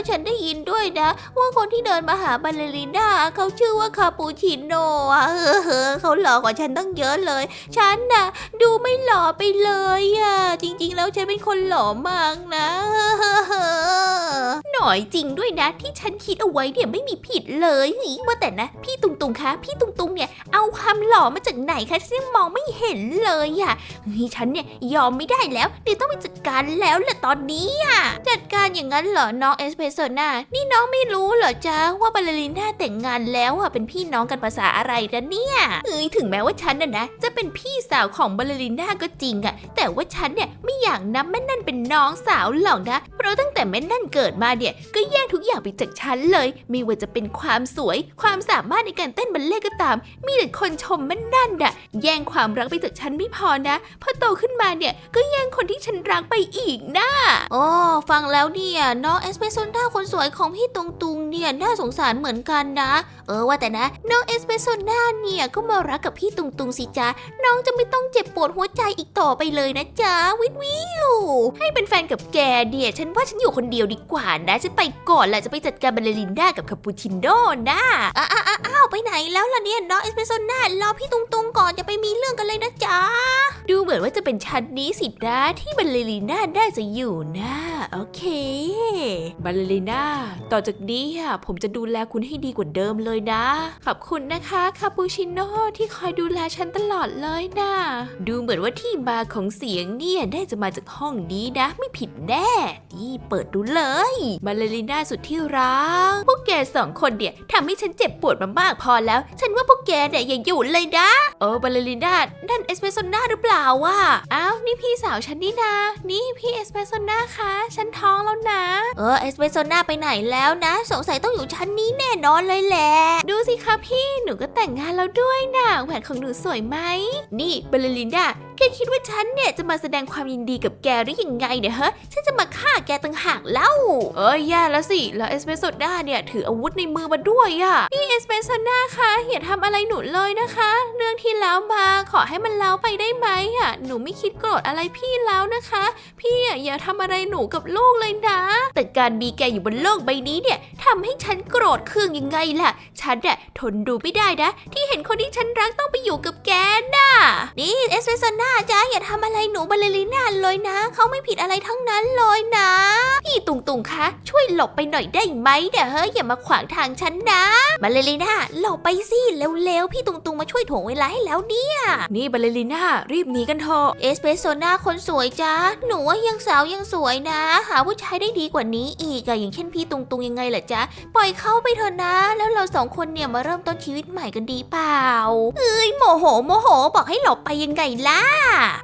แล้วฉันได้ยินด้วยนะ ว่าคนที่เดินมาหาบัลเลริน่าเขาชื่อว่าคาปูชิโน่อะเออเออเขาหล่อกว่าฉันตั้งเยอะเลย ฉันน่ะ ดูไม่หล่อไปเลยอะจริง ๆ แล้วฉันเป็นคนหล่อมากนะหน่อยจริงด้วยนะ ที่ฉันคิดเอาไว้เนี่ยไม่มีผิดเลยหึว่าแต่นะ พี่ตุงตุงคะ พี่ตุงตุงเนี่ยเอาความหล่อมาจากไหนคะฉันยังมองไม่เห็นเลยอะเฮ้ยฉันเนี่ยยอมไม่ได้แล้วเดี๋ยวต้องไปจัดการแล้วแหละตอนนี้อะจัดการอย่างนั้นเหรอน้องเอสเพรสโซน่านี่น้องไม่รู้เหรอจ๊ะว่าบาลลิน่าแต่งงานแล้วอะเป็นพี่น้องกันภาษาอะไรกันเนี่ยเอ้ยถึงแม้ว่าฉันน่ะนะจะเป็นพี่สาวของบาลลิน่าก็จริงอะแต่ว่าฉันเนี่ยไม่อยากนับแม่นั่นเป็นน้องสาวหรอกนะ เพราะตั้งแต่แม่นั่นเกิดมาเนี่ยก็แย่งทุกอย่างไปจากฉันเลย ไม่ว่าจะเป็นความสวย ความสามารถในการเต้นบัลเล่ก็ตาม มีแต่คนชมแม่นั่นน่ะ แย่งความรักไปจากฉันไม่พอนะพอโตขึ้นมาเนี่ยก็แย่งคนที่ฉันรักไปอีกนะโอ้ฟังแล้วเนี่ยน้องเอสเปรสโซนาคนสวยของพี่ตุงตุง เนี่ยน่าสงสารเหมือนกันนะ เออว่าแต่นะ น้องเอสเปรสโซน่าเนี่ยก็มารักกับพี่ตุงตุงสิจ๊ะ น้องจะไม่ต้องเจ็บปวดหัวใจอีกต่อไปเลยนะจ๊ะ วิววิวให้เป็นแฟนกับแกเนี่ยฉันว่าฉันอยู่คนเดียวดีกว่านะ ฉันไปก่อนแหละจะไปจัดการบัลเลรินด้ากับคาปูชิโน่นะอ้าอ้าอ้าวไปไหนแล้วล่ะเนี่ยน้องเอสเปรสโซน่ารอพี่ตุงตุงก่อนจะไปมีเรื่องกันเลยนะจ๊ะ ดูเหมือนว่าจะเป็นชั้นนี้สินะที่บัลเลริน่าได้จะอยู่นะ โอเคบัลเลริน่าต่อจากนี้อะผมจะดูแลคุณให้ดีกว่าเดิมเลยนะ ขอบคุณนะคะคาปูชิโน่ที่คอยดูแลฉันตลอดเลยนะดูเหมือนว่าที่มาของเสียงเนี่ยได้จะมาจากห้องนี้นะ ไม่ผิดแน่ นี่เปิดดูเลยบัลเลริน่าสุดที่รัก พวกแกสองคนเนี่ยทำให้ฉันเจ็บปวดมามากพอแล้ว ฉันว่าพวกแกเนี่ยอย่าอยู่เลยนะ เออบัลเลริน่านั่นเอสเปรสโซน่าหรือเปล่าวะอ้าวนี่พี่สาวฉันนี่นานี่พี่เอสเปรสโซน่าคะ ฉันท้องแล้วนะ เออเอสเปรสโซน่าไปไหนแล้วนะ สงสัยต้องอยู่ชั้นนี้แน่นอนเลยแหละ ดูสิคะพี่หนูก็แต่งงานแล้วด้วยนะแหวนของหนูสวยไหม นี่บัลเลริน่าแกคิดว่าฉันเนี่ยจะมาแสดงความยินดีกับแกหรือยังไงเนี่ยฮะ ฉันจะมาฆ่าแกต่างหากเล่าเอ้ยแย่แล้วสิ แล้วเอสเปรสโซน่าเนี่ยถืออาวุธในมือมาด้วยอะพี่เอสเปรสโซน่าคะอย่า ทำอะไรหนูเลยนะคะ เรื่องที่แล้วมาขอให้มันแล้วไปได้ไหมอะหนูไม่คิดโกรธอะไรพี่แล้วนะคะ พี่อะอย่าทำอะไรหนูกับลูกเลยนะ แต่การมีแกอยู่บนโลกใบนี้เนี่ยทำให้ฉันโกรธเคืองยังไงล่ะ ฉันอะทนดูไม่ได้นะ ที่เห็นคนที่ฉันรักต้องไปอยู่กับแกน่ะนี่เอสเปรสน่าจ้าอย่าทำอะไรหนูบาเลริน่าเลยนะเขาไม่ผิดอะไรทั้งนั้นเลยนะ พี่ตุงตุงคะช่วยหลบไปหน่อยได้ไหมเดี๋ยวเฮ้ยอย่ามาขวางทางฉันนะบาเลริน่าหลบไปสิเร็วๆ พี่ตุงตุงมาช่วยถ่วงเวลาให้แล้วเนี่ย นี่บัลเลริน่ารีบหนีกันเถอะเอสเปรสโซน่าคนสวยจ้าหนูว่ายังสาวยังสวยนะ หาผู้ชายได้ดีกว่านี้อีกอะอย่างเช่นพี่ตุงตุงยังไงล่ะจ๊ะปล่อยเขาไปเถอะนะ แล้วเราสองคนเนี่ยมาเริ่มต้นชีวิตใหม่กันดีเปล่าเอ้ยโมโหโมโห บอกให้หลบไปยังไงล่ะ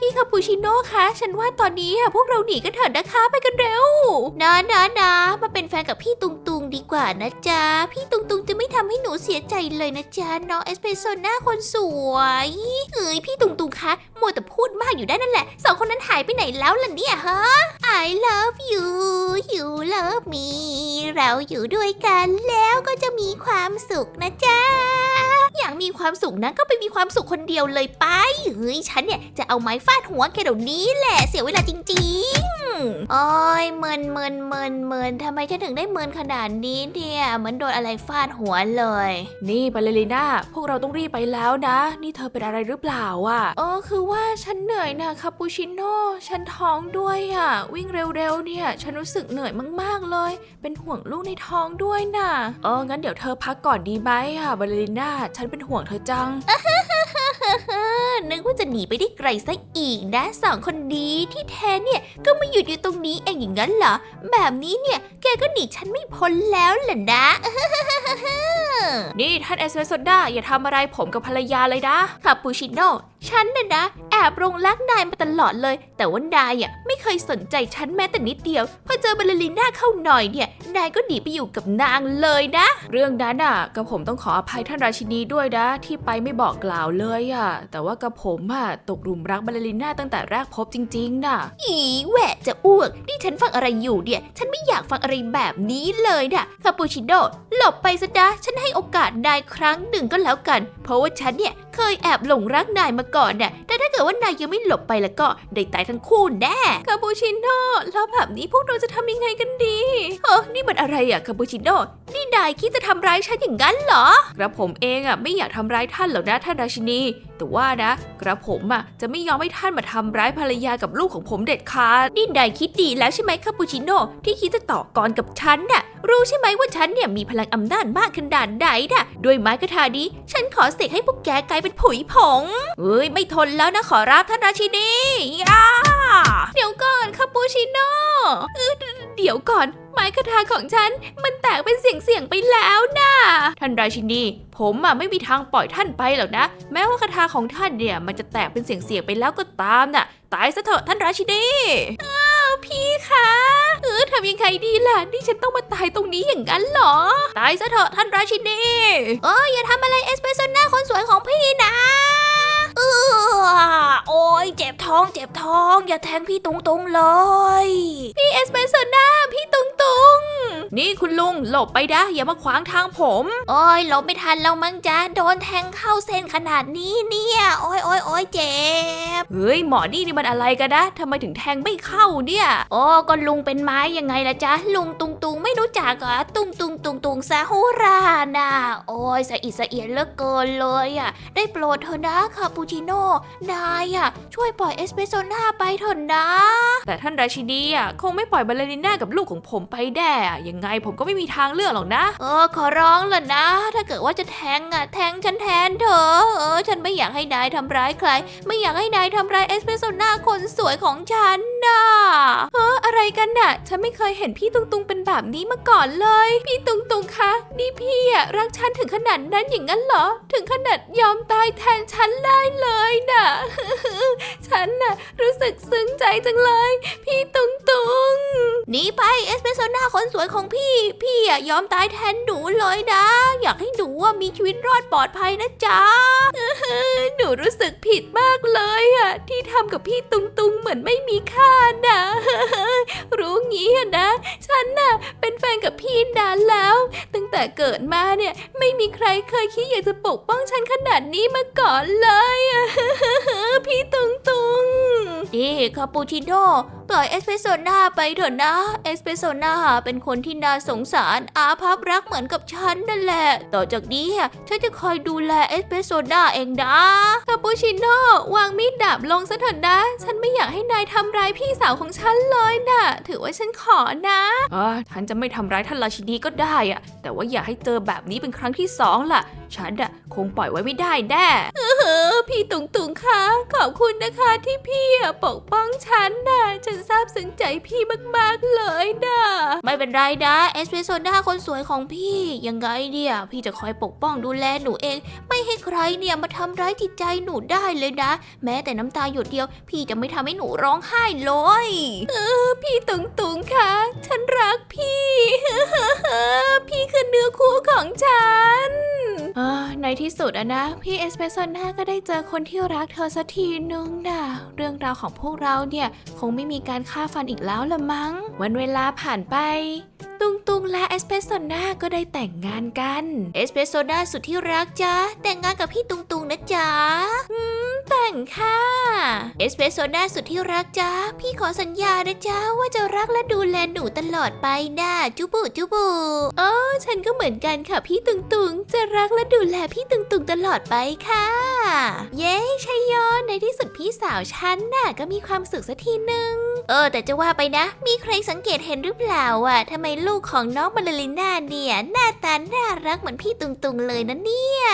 พี่คาปูชิโน่คะฉันว่าตอนนี้อะพวกเราหนีกันเถอะนะคะไปกันเร็วนะนะนะมาเป็นแฟนกับพี่ตุงตุงดีกว่านะจ๊ะ พี่ตุงตุงจะไม่ทำให้หนูเสียใจเลยนะจ๊ะน้องเอสเปรสโซน่าคนสวยเอ้ยพี่ตุงตุงคะมัวแต่พูดมากอยู่ได้นั่นแหละสองคนนั้นหายไปไหนแล้วล่ะเนี่ยฮะ I love you you love me เราอยู่ด้วยกันแล้วก็จะมีความสุขนะจ๊ะอยากมีความสุขนะก็ไปมีความสุขคนเดียวเลยไปเฮ้ยฉันเนี่ยจะเอาไม้ฟาดหัวแกเดี๋ยวนี้แหละเสียเวลาจริง ๆ โอ้ยเมินเมินเมินเมินทำไมฉันถึงได้เมินขนาดนี้เนี่ยเหมือนโดนอะไรฟาดหัวเลย นี่บัลเลริน่าพวกเราต้องรีบไปแล้วนะ นี่เธอเป็นอะไรหรือเปล่าอะเออคือว่าฉันเหนื่อยนะคาปูชิโน่ฉันท้องด้วยอะ วิ่งเร็วๆเนี่ย ฉันรู้สึกเหนื่อยมากๆเลย เป็นห่วงลูกในท้องด้วยน่ะเอองั้นเดี๋ยวเธอพักก่อนดีไหมอะบัลเลริน่าฉันเป็นห่วงเธอจัง นึกว่าจะหนีไปได้ไกลซะอีกนะสองคนดีที่แท้เนี่ยก็มาหยุดอยู่ตรงนี้เองอย่างนั้นเหรอ แบบนี้เนี่ยแกก็หนีฉันไม่พ้นแล้วแหละนะนี่ท่านเอสเปรสโซด้าอย่าทำอะไรผมกับภรรยาเลยนะคาปูชิโน่ฉันน่ะนะ แอบรงรักนายมาตลอดเลย แต่ว่านายอะไม่เคยสนใจฉันแม้แต่นิดเดียว พอเจอบาลลิน่าเข้าหน่อยเนี่ย นายก็หนีไปอยู่กับนางเลยนะ เรื่องนั้นอะกระผมต้องขออภัยท่านราชินีด้วยนะ ที่ไปไม่บอกกล่าวเลยอะ แต่ว่ากระผมอะตกหลุมรักบัลเลริน่าตั้งแต่แรกพบจริง ๆ น่ะ อีแหวะจะอ้วก นี่ฉันฟังอะไรอยู่เนี่ย ฉันไม่อยากฟังอะไรแบบนี้เลยนะคาปูชิโน่หลบไปซะนะฉันให้โอกาสนายครั้งหนึ่งก็แล้วกัน เพราะว่าฉันเนี่ย เคยแอบหลงรักนายมาก่อนน่ะแต่ถ้าเกิดว่านายยังไม่หลบไปแล้วก็ได้ตายทั้งคู่แน่คาปูชิโน่ แล้วแบบนี้พวกเราจะทำยังไงกันดีเออนี่มันอะไรอะคาปูชิโน่นี่นายคิดจะทำร้ายฉันอย่างนั้นเหรอกระผมเองอะไม่อยากทำร้ายท่านหรอกนะท่านราชินี แต่ว่านะ กระผมอะจะไม่ยอมให้ท่านมาทำร้ายภรรยากับลูกของผมเด็ดขาดนี่นายคิดดีแล้วใช่ไหมคาปูชิโน่ที่คิดจะต่อกรกับฉันน่ะรู้ใช่ไหมว่าฉันเนี่ยมีพลังอำนาจมากขนาดไหนน่ะด้วยไม้กระทานี้ฉันขอเสกให้พวกแกกลายเป็นผุยผงเอ้ยไม่ทนแล้วนะขอรับท่านราชินีย่าเดี๋ยวก่อนคาปูชิโน่เดี๋ยวก่อน ไม้กระทาของฉัน มันแตกเป็นเสียงๆไปแล้วนะท่านราชินี ผมอะไม่มีทางปล่อยท่านไปหรอกนะ แม้ว่าคาถาของท่านเนี่ยมันจะแตกเป็นเสียงๆไปแล้วก็ตามน่ะ ตายซะเถอะท่านราชินีพี่คะเออทำยังไงดีล่ะนี่ฉันต้องมาตายตรงนี้อย่างนั้นเหรอ ตายซะเถอะท่านราชินีเอออย่าทำอะไรเอสเปรสโซน่า องเจ็บท้อง อย่าแทงพี่ตุงตุงๆเลย พี่เอสเปรสโซน่าพี่ตุงตุงนี่คุณลุงหลบไปนะอย่ามาขวางทางผม โอ้ยหลบไม่ทันแล้วมั้งจ้าโดนแทงเข้าเส้นขนาดนี้เนี่ยโอ้ยโอ้ยโอ้ยเจ็บเฮ้ยหมอนี่นี่มันอะไรกันนะทำไมถึงแทงไม่เข้าเนี่ยโอ้ก็ลุงเป็นไม้ยังไงล่ะจ๊ะลุงตุงตุงไม่รู้จักเหรอตุงตุงตุงตุงซาฮูราน่ะโอ้ยสะอิดสะเอียนเหลือเกินเลยอะ ได้โปรดเถอะนะคาปูชิโน่นายอะ ช่วยปล่อยเอสเปรสโซน่าไปเถอะนะ แต่ท่านราชินีอะคงไม่ปล่อยบาลเลริน่ากับลูกของผมไปแน่อะยังไงผมก็ไม่มีทางเลือกหรอกนะ เออ ขอร้องล่ะนะ ถ้าเกิดว่าจะแทงอะ แทงฉันแทนเถอะเออ ฉันไม่อยากให้นายทำร้ายใคร ไม่อยากให้นายทำร้ายเอสเปรสโซน่าคนสวยของฉันน่ะเอออะไร กันน่ะ ฉันไม่เคยเห็นพี่ตุงตุงเป็นแบบนี้มาก่อนเลย พี่ตุงตุงคะ นี่พี่อะรักฉันถึงขนาดนั้นอย่างนั้นเหรอ ถึงขนาดยอมตายแทนฉันได้เลยน่ะ ฉันน่ะรู้สึกซึ้งใจจังเลย พี่ตุงตุงหนีไปเอสเปรสโซน่าคนสวยของพี่ พี่อะยอมตายแทนหนูเลยนะ อยากให้หนูว่ามีชีวิตรอดปลอดภัยนะจ๊ะหนูรู้สึกผิดมากเลยอะที่ทำกับพี่ตุงตุงเหมือนไม่มีค่าน่ะรู้งี้นะ ฉันน่ะเป็นแฟนกับพี่นานแล้ว ตั้งแต่เกิดมาเนี่ยไม่มีใครเคยคิดอยากจะปกป้องฉันขนาดนี้มาก่อนเลยอะพี่ตุงตุงนี่คาปูชิโน่ปล่อยเอสเปรสโซน่าไปเถอะนะ เอสเปรสโซน่าเป็นคนที่น่าสงสารอาภัพรักเหมือนกับฉันนั่นแหละ ต่อจากนี้อะฉันจะคอยดูแลเอสเปรสโซน่าเองนะคาปูชิโน่วางมีดดาบลงซะเถอะนะ ฉันไม่อยากให้นายทำร้ายพี่สาวของฉันเลยน่ะถือว่าฉันขอนะอ่าฉันจะไม่ทำร้ายท่านราชินีก็ได้อะแต่ว่าอย่าให้เจอแบบนี้เป็นครั้งที่สองล่ะ ฉันอะคงปล่อยไว้ไม่ได้แน่เออ พี่ตุงตุงคะขอบคุณนะคะที่พี่อะปกป้องฉันนะฉันซาบซึ้งใจพี่มากๆเลยนะไม่เป็นไรนะเอสเปรสโซน่าคนสวยของพี่ยังไงเนี่ย พี่จะคอยปกป้องดูแลหนูเอง ไม่ให้ใครเนี่ยมาทำร้ายจิตใจหนูได้เลยนะ แม้แต่น้ำตาหยดเดียว พี่จะไม่ทำให้หนูร้องไห้เลยเออพี่ตุงตุงคะฉันรักพี่ พี่คือเนื้อคู่ของฉันอ่า ในที่สุดอะนะ พี่เอสเปซอนน่าก็ได้เจอคนที่รักเธอสักทีนึงนะเรื่องราวของพวกเราเนี่ยคงไม่มีการฆ่าฟันอีกแล้วละมั้ง วันเวลาผ่านไป ตุงตุงและเอสเปซโซน่าก็ได้แต่งงานกัน เอสเปซโซดาสุดที่รักจ้าแต่งงานกับพี่ตุงตุงนะจ๊ะ แต่งค่ะเอสเปรสโซดาสุดที่รักจ้าพี่ขอสัญญานะจ๊ะว่าจะรักและดูแลหนูตลอดไปนะจุบุจุบุเออฉันก็เหมือนกันค่ะพี่ตุงตุงจะรักและดูแลพี่ตุงตุงตลอดไปค่ะ เย้ชัยโยในที่สุดพี่สาวฉันน่ะก็มีความสุขสักทีหนึ่งเออ แต่จะว่าไปนะ มีใครสังเกตเห็นหรือเปล่าอะทำไมลูกของน้องบาลลิน่าเนี่ย หน้าตาน่ารักเหมือนพี่ตุงตุงเลยนะเนี่ย